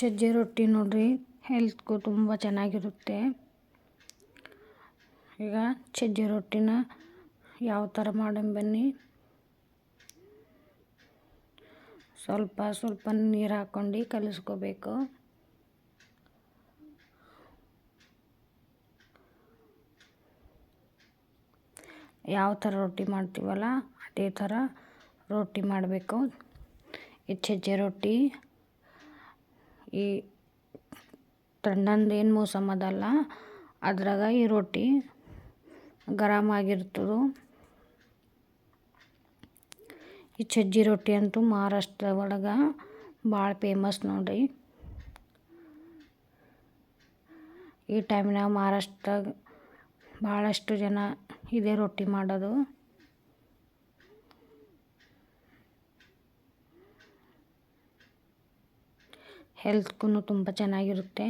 ಸಜ್ಜೆ ರೊಟ್ಟಿ ನೋಡಿರಿ. ಹೆಲ್ತ್ಗೂ ತುಂಬ ಚೆನ್ನಾಗಿರುತ್ತೆ. ಈಗ ಸಜ್ಜೆ ರೊಟ್ಟಿನ ಯಾವ ಥರ ಮಾಡೋಣ ಬನ್ನಿ. ಸ್ವಲ್ಪ ಸ್ವಲ್ಪ ನೀರು ಹಾಕ್ಕೊಂಡು ಕಲಿಸ್ಕೋಬೇಕು. ಯಾವ ಥರ ರೊಟ್ಟಿ ಮಾಡ್ತೀವಲ್ಲ, ಅದೇ ಥರ ರೊಟ್ಟಿ ಮಾಡಬೇಕು. ಈ ಸಜ್ಜೆ ರೊಟ್ಟಿ. ಈ ತಣ್ಣಂದು ಏನು ಮೋಸಮ್ ಅದಲ್ಲ, ಅದ್ರಾಗ ಈ ರೊಟ್ಟಿ ಗರಮ್ ಆಗಿರ್ತದೆ. ಈ ಸಜ್ಜಿ ರೊಟ್ಟಿ ಅಂತೂ ಮಹಾರಾಷ್ಟ್ರ ಒಳಗೆ ಭಾಳ ಫೇಮಸ್ ನೋಡಿರಿ. ಈ ಟೈಮ್ನಾಗ ಮಹಾರಾಷ್ಟ್ರದಾಗ ಭಾಳಷ್ಟು ಜನ ಇದೇ ರೊಟ್ಟಿ ಮಾಡೋದು. ಹೆಲ್ತ್ಗೂ ತುಂಬ ಚೆನ್ನಾಗಿರುತ್ತೆ.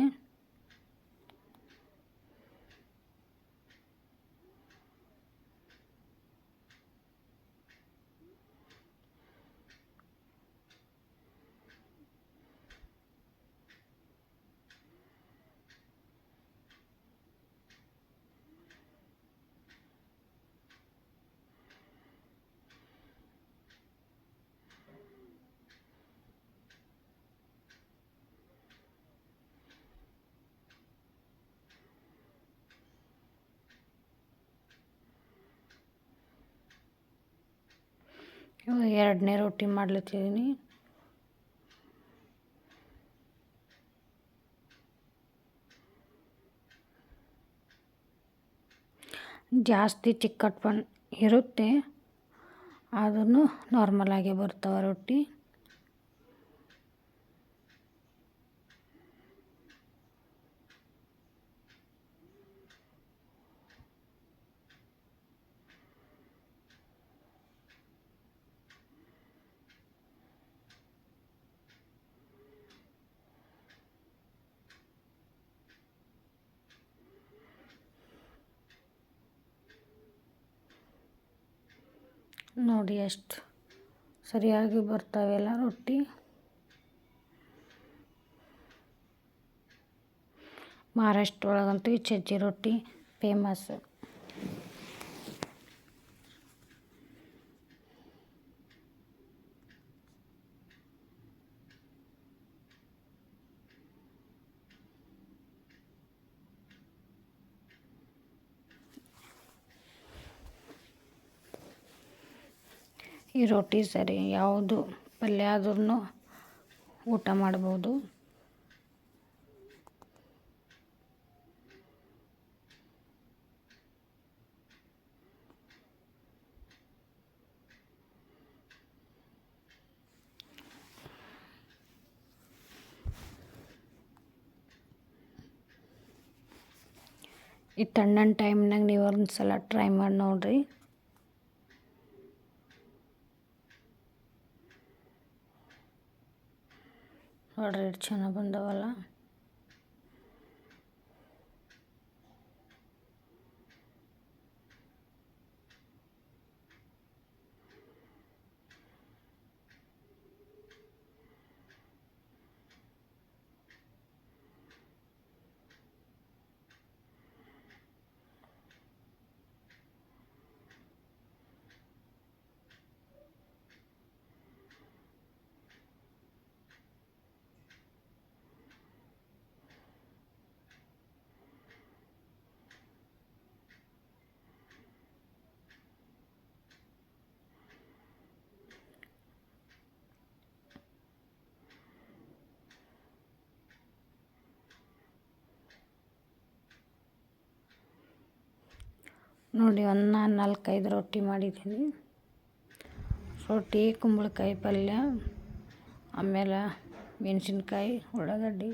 ಎರಡನೇ ರೊಟ್ಟಿ ಮಾಡ್ಲತ್ತಿದ್ದೀನಿ ಜಾಸ್ತಿ ಚಿಕ್ಕಟ್ಪನ್ ಇರುತ್ತೆ ಆದ್ರೂ ನಾರ್ಮಲಾಗೆ ಬರ್ತಾವೆ ರೊಟ್ಟಿ ನೋಡಿ ಎಷ್ಟು ಸರಿಯಾಗಿ ಬರ್ತಾವೆಲ್ಲ ರೊಟ್ಟಿ. ಮಹಾರಾಷ್ಟ್ರ ಒಳಗಂತೂ ಈ ಸಜ್ಜಿ ರೊಟ್ಟಿ ಫೇಮಸ್ ಈ ರೊಟ್ಟಿ ಸರಿ, ಯಾವುದು ಪಲ್ಯ ಆದ್ರೂ ಊಟ ಮಾಡ್ಬೋದು. ಈ ತಣ್ಣನ ಟೈಮ್ನಾಗ ನೀವು ಒಂದು ಸಲ ಟ್ರೈ ಮಾಡಿ ನೋಡಿರಿ. ನೋಡ್ರಿ ಎಷ್ಟು ಚೆನ್ನಾಗಿ ನೋಡಿ ಒಂದು ನಾನು ನಾಲ್ಕೈದು ರೊಟ್ಟಿ ಮಾಡಿದ್ದೀನಿ. ರೊಟ್ಟಿ ಕುಂಬಳಕಾಯಿ ಪಲ್ಯ ಆಮೇಲೆ ಮೆಣಸಿನ್ಕಾಯಿ ಉಳ್ಳಾಗಡ್ಡಿ.